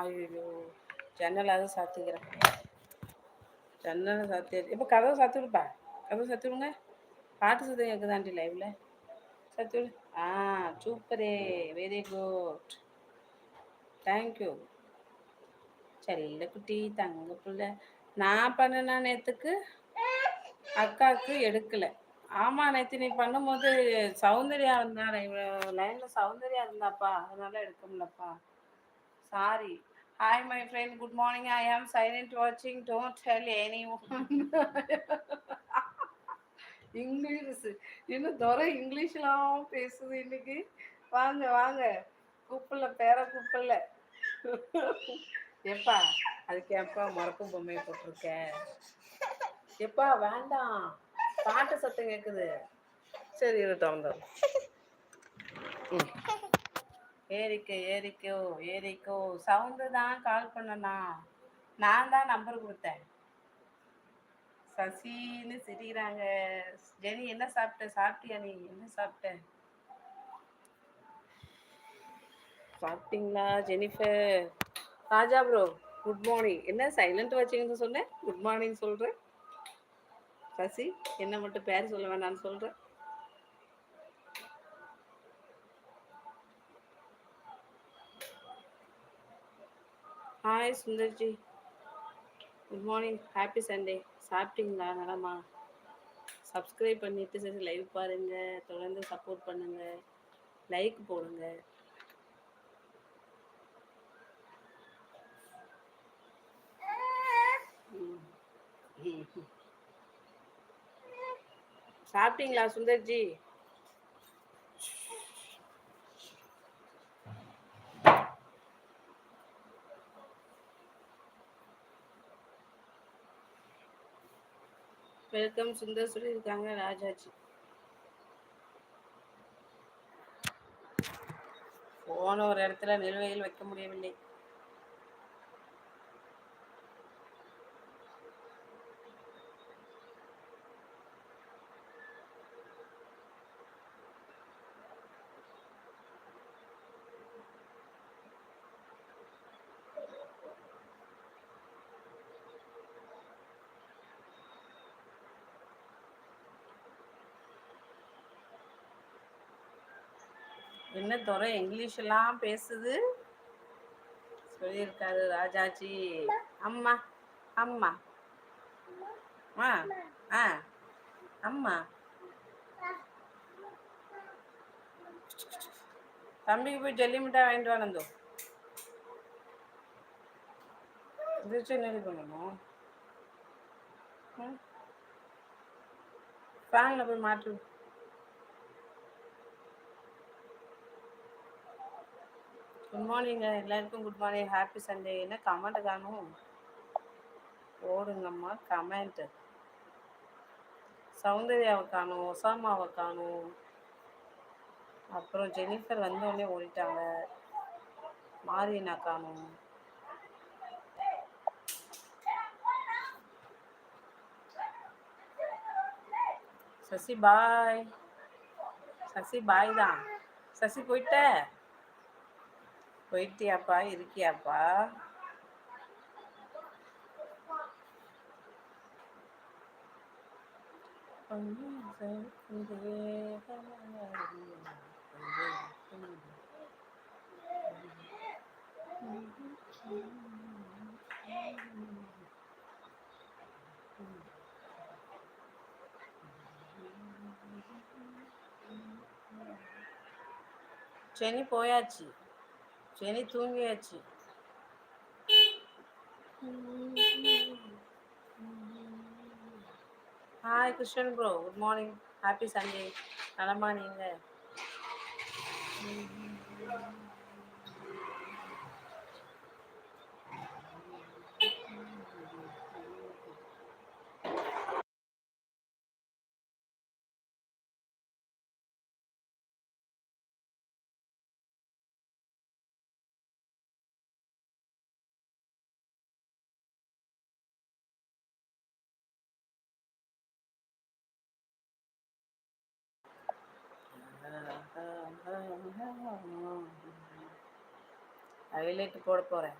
ஐயோ ஜன்னலாவது சாத்திக்கிறேன். ஜன்னலை சாத்தி இப்போ கதவை சாத்தி விடுப்பா. கதவை சாத்தி விடுங்க. பாட்டு சத்தம் கேட்குதாண்டி லைவ்ல சாத்தி விடு. ஆ சூப்பரே வெரி குட் தேங்க்யூ செல்ல குட்டி தங்க பிள்ளை. நான் பண்ணினா நேற்றுக்கு அக்காவுக்கு எடுக்கலை. ஆமாம் நேற்று நீ பண்ணும்போது சௌந்தர்யா இருந்தா லைனில் சௌந்தர்யா இருந்தாப்பா. அதனால எடுக்க முடியலப்பா. Sorry hi my friend good morning I am silent வாட்சிங் டோன்ட் டெல் எனி இங்கிலீஷ் இன்னும் துறை இங்கிலீஷ்லாம் பேசுது இன்னைக்கு. வாங்க வாங்க. கூப்பிடல பேர கூப்பிடல. எப்பா அதுக்கு எப்பா மறக்கும் பொம்மையை போட்டிருக்க? எப்பா வேண்டாம். பாட்டு சத்தம் கேட்குது சரி இரு திறந்தோம் ஏரிக்கோ ஏரிக்கோ ஏரிக்கோ சவுண்டு தான் கால் பண்ணனா. நான் தான் நம்பர் கொடுத்தேன். சசின்னு சிரிக்கிறாங்க. ஜெனி என்ன சாப்பிட்ட? சாப்பிட்டியா நீ? என்ன சாப்பிட்ட? சாப்பிட்டீங்களா Jennifer? Raja bro good morning என்ன சைலண்ட் வச்சிங்கன்னு சொன்னேன் குட் மார்னிங் சொல்கிறேன் சசி என்ன மட்டும் பேர் சொல்ல வேண்டாம்னு சொல்கிறேன் hi Sundarji good morning happy Sunday சாப்பிட்டீங்களா? நலமா? சப்ஸ்கிரைப் பண்ணிட்டு சரி லைவ் பாருங்க. தொடர்ந்து சப்போர்ட் பண்ணுங்க. லைக் போடுங்க. சாப்பிட்டீங்களா சுந்தர்ஜி வெல்கம் சுந்தர் சொல்லியிருக்காங்க ராஜாஜி. போன ஒரு இடத்துல நிலுவையில் வைக்க முடியவில்லை. என்ன துறை இங்கிலீஷ் எல்லாம் பேசுது? சொல்லியிருக்காரு ராஜாஜி. அம்மா அம்மா. ஆ ஆ அம்மா. தம்பிக்கு போய் ஜல்லி மிட்டாய் வாங்கிட்டு வானந்தோ எதிர்த்து என்ன பண்ணணும்? ஃபேனில் போய் மாட்டு. குட் மார்னிங் uh, எல்லாருக்கும் குட் மார்னிங் ஹாப்பி சண்டே என்ன கமெண்ட் காணும்? ஓடுங்கம்மா கமெண்ட் சௌந்தர்யாவை காணும் ஒசாமாவை காணும். அப்புறம் ஜெனிஃபர் வந்தோடனே ஓடிட்டாங்க. மாரியனா காணும். சசி பாய் சசி பாய் தான். சசி போயிட்ட? போயிட்டியாப்பா இருக்கியாப்பா? சனி போயாச்சு. செனி தூங்கியாச்சு. Hi Krishnan bro good morning happy Sunday நலமா நீங்க? ஹைலைட் போட போகிறேன்